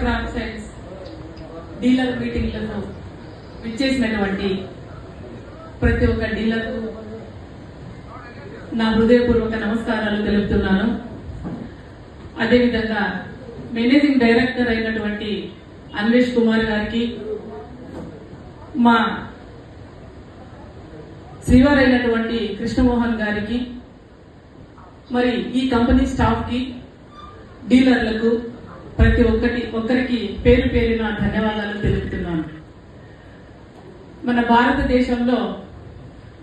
సుప్రగ్రామ్ science dealer మీటింగ్లను విచ్చేసినటువంటి ప్రతి ఒక్క డీలర్కు నా హృదయపూర్వక నమస్కారాలు తెలుపుతున్నాను. అదేవిధంగా మేనేజింగ్ డైరెక్టర్ అయినటువంటి అన్వేష్ కుమార్ గారికి మా శ్రీవారు అయినటువంటి కృష్ణమోహన్ గారికి మరి ఈ కంపెనీ స్టాఫ్కి డీలర్లకు ప్రతి ఒక్కటి ఒక్కరికి పేరు పేరిన ధన్యవాదాలు తెలుపుతున్నాను. మన భారతదేశంలో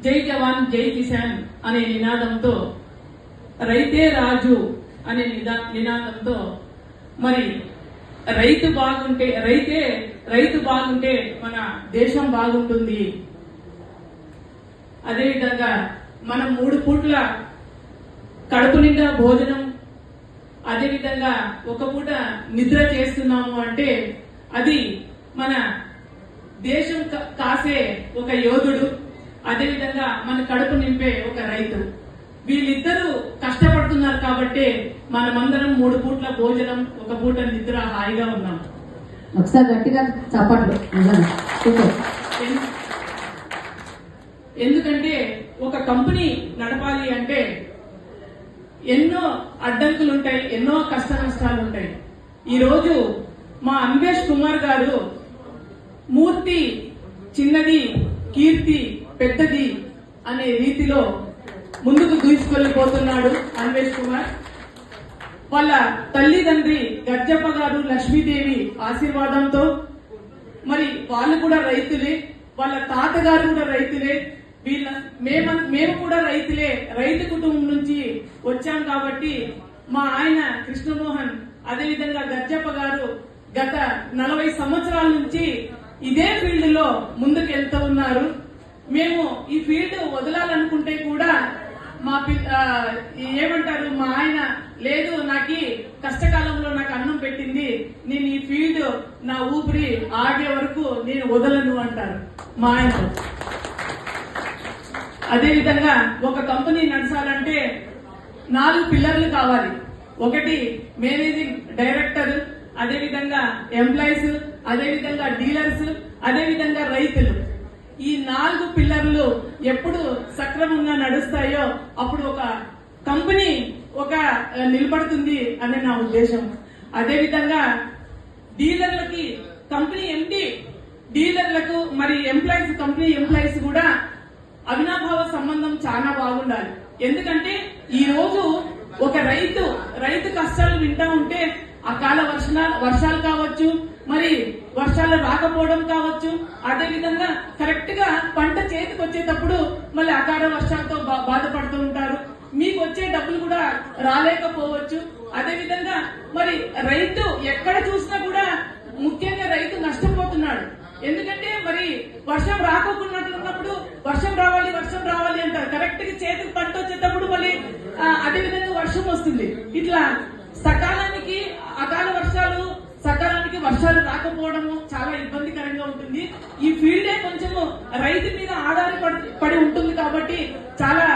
జై జవాన్ జై కిసాన్ అనే నినాదంతో రైతే రాజు అనే నిదా నినాదంతో మరి రైతు బాగుంటే రైతే రైతు బాగుంటే మన దేశం బాగుంటుంది. అదేవిధంగా మనం మూడు పూట్ల కడుపు నిండా భోజనం అదేవిధంగా ఒక పూట నిద్ర చేస్తున్నాము అంటే అది మన దేశం కాసే ఒక యోధుడు అదేవిధంగా మన కడుపు నింపే ఒక రైతు. వీళ్ళిద్దరూ కష్టపడుతున్నారు కాబట్టి మనమందరం మూడు పూట్ల భోజనం ఒక పూట నిద్ర హాయిగా ఉన్నాం. ఒకసారి గట్టిగా చప్పట్లు ఎందుకంటే ఒక కంపెనీ నడపాలి అంటే ఎన్నో అడ్డంకులు ఉంటాయి ఎన్నో కష్ట నష్టాలు ఉంటాయి ఈరోజు మా అన్వేష్ కుమార్ గారు మూర్తి చిన్నది కీర్తి పెద్దది అనే రీతిలో ముందుకు దూసుకెళ్ళిపోతున్నాడు అన్వేష్ కుమార్. వాళ్ళ తల్లిదండ్రి గర్జప్ప గారు లక్ష్మీదేవి ఆశీర్వాదంతో మరి వాళ్ళు కూడా రైతులే వాళ్ళ తాతగారు కూడా రైతులే వీళ్ళ మేము మేము కూడా రైతులే రైతు కుటుంబం నుంచి వచ్చాం కాబట్టి మా ఆయన కృష్ణమోహన్ అదేవిధంగా గర్జప్ప గారు గత నలభై సంవత్సరాల నుంచి ఇదే ఫీల్డ్లో ముందుకు వెళ్తూ ఉన్నారు. మేము ఈ ఫీల్డ్ వదలాలనుకుంటే కూడా మా పి- ఏమంటారు మా ఆయన లేదు నాకు కష్టకాలంలో నాకు అన్నం పెట్టింది నేను ఈ ఫీల్డ్ నా ఊపిరి ఆగే వరకు నేను వదలను అంటారు మా ఆయన. అదే విధంగా ఒక కంపెనీ నడచాలంటే నాలుగు పిల్లర్లు కావాలి. ఒకటి మేనేజింగ్ డైరెక్టర్ అదే విధంగా ఎంప్లాయీస్ అదే విధంగా డీలర్స్ అదే విధంగా రైతులు. ఈ నాలుగు పిల్లర్లు ఎప్పుడు సక్రమంగా నడుస్తాయో అప్పుడు ఒక కంపెనీ ఒక నిలబడుతుంది అనే నా ఉద్దేశం. అదే విధంగా డీలర్లకి కంపెనీ ఎండి డీలర్లకు మరి ఎంప్లాయీస్ కంపెనీ ఎంప్లాయీస్ కూడా అవినాభావ సంబంధం చాలా బాగుండాలి. ఎందుకంటే ఈ రోజు ఒక రైతు రైతు కష్టాలు వింటా ఉంటే అకాల వర్షాల వర్షాలు కావచ్చు మరి వర్షాలు రాకపోవడం కావచ్చు అదే విధంగా కరెక్ట్గా పంట చేతికి వచ్చేటప్పుడు మళ్ళీ అకాల వర్షాలతో బా- బాధపడుతూ ఉంటారు. మీకు వచ్చే డబ్బులు కూడా రాలేకపోవచ్చు. అదే విధంగా మరి రైతు ఎక్కడ చూసినా కూడా ముఖ్యంగా రైతు నష్టపోతున్నాడు. ఎందుకంటే మరి వర్షం రాకోకున్నట్లున్నప్పుడు వర్షం రావాలి వర్షం రావాలి అంటారు. కరెక్ట్గా చేతికి పంట వచ్చేటప్పుడు మళ్ళీ అదే విధంగా వర్షం వస్తుంది. ఇట్లా సకాలానికి అకాల వర్షాలు సకాలానికి వర్షాలు రాకపోవడము చాలా ఇబ్బందికరంగా ఉంటుంది. ఈ ఫీల్డే కొంచెము రైతు మీద ఆధారపడి పడి ఉంటుంది కాబట్టి చాలా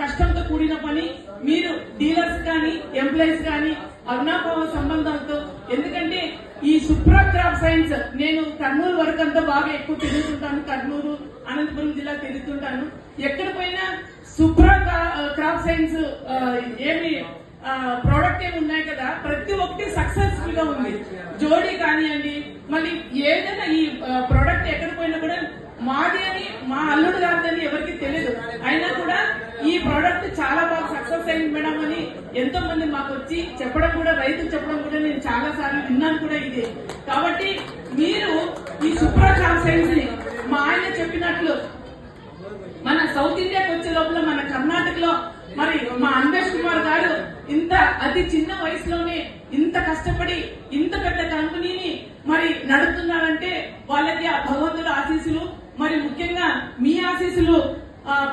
కష్టంతో కూడిన పని. మీరు డీలర్స్ కానీ ఎంప్లాయీస్ కానీ అరుణాభావ సంబంధాలతో ఎందుకంటే ఈ సుప్రా క్రాప్ సైన్స్ నేను కర్నూలు వరకు అంతా బాగా ఎక్కువ తిరుగుతుంటాను. కర్నూలు అనంతపురం జిల్లా తిరుగుతుంటాను. ఎక్కడ పోయినా సుప్రా క్రాప్ సైన్స్ ఏమి ప్రోడక్ట్ ఏమి ఉన్నాయి కదా ప్రతి ఒక్కటి సక్సెస్ఫుల్గా ఉంది. జోడీ కానివ్వండి మళ్ళీ ఏదైనా ఈ ప్రోడక్ట్ ఎక్కడ పోయినా కూడా మాది అని మా అల్లుడు కాదని ఎవరికి తెలియదు. అయినా కూడా ఈ ప్రోడక్ట్ చాలా బాగా సక్సెస్ అయింది మేడం అని ఎంతో మంది మాకు వచ్చి చెప్పడం కూడా రైతులు చెప్పడం చాలా సార్లు విన్నాను కూడా ఇది. కాబట్టి మీరు ఈ సూపర్ క్రాప్ని మా ఆయన చెప్పినట్లు మన సౌత్ ఇండియాకి వచ్చే లోపల మన కర్ణాటకలో మరి మా అన్వేష్ కుమార్ గారు ఇంత అతి చిన్న వయసులోనే ఇంత కష్టపడి ఇంత పెద్ద కంపెనీని మరి నడుపుతున్నారంటే వాళ్ళకి ఆ భగవంతుడు ఆశీస్సులు మరి ముఖ్యంగా మీ ఆశీస్సులు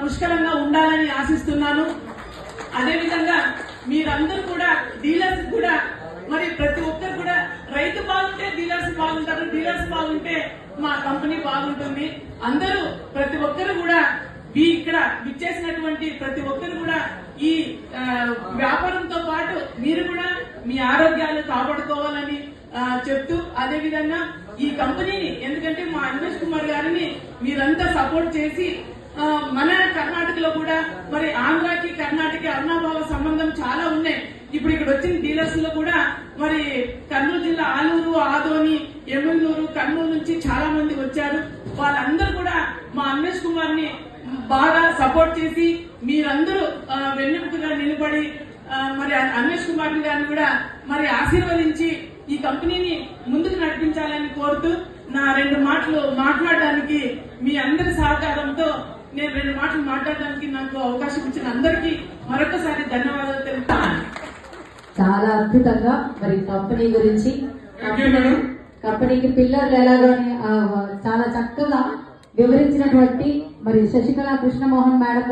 పుష్కలంగా ఉండాలని ఆశిస్తున్నాను. అదేవిధంగా మీరందరూ కూడా డీలర్స్ కూడా మరి ప్రతి ఒక్కరు కూడా రైతు బాగుంటే డీలర్స్ బాగుంటారు డీలర్స్ బాగుంటే మా కంపెనీ బాగుంటుంది. అందరూ ప్రతి ఒక్కరు కూడా ఈ ఇక్కడ విచ్చేసినటువంటి ప్రతి ఒక్కరు కూడా ఈ వ్యాపారంతో పాటు మీరు కూడా మీ ఆరోగ్యాలు కాపాడుకోవాలని చెప్తూ అదే విధంగా ఈ కంపెనీని ఎందుకంటే మా అన్వేష్ కుమార్ గారిని మీరంతా సపోర్ట్ చేసి మన కర్ణాటకలో కూడా మరి ఆంధ్రాకి కర్ణాటక అరుణాభావ సంబంధం చాలా ఉన్నాయి. ఇప్పుడు ఇక్కడ వచ్చిన డీలర్స్లో కూడా మరి కర్నూలు జిల్లా ఆలూరు ఆదోని ఎమ్మెల్యూరు కర్నూలు నుంచి చాలా మంది వచ్చారు. వాళ్ళందరూ కూడా మా అన్వేష్ కుమార్ని బాగా సపోర్ట్ చేసి మీరందరూ వెన్నెముకగా నిలబడి మరి అన్వేష్ కుమార్ గారిని కూడా మరి ఆశీర్వదించి ఈ కంపెనీని ముందుకు నడిపించాలని కోరుతూ నా రెండు మాటలు మాట్లాడడానికి మీ అందరి సహకారంతో నేను రెండు మాటలు మాట్లాడడానికి నాకు అవకాశం ఇచ్చిన అందరికీ మరొకసారి ధన్యవాదాలు తెలుపుతాను. చాలా అద్భుతంగా మరి కంపెనీ గురించి. కంపెనీకి పిల్లర్లు ఎలాగో చాలా చక్కగా వివరించినటువంటి మరి శశికళ కృష్ణమోహన్ మేడం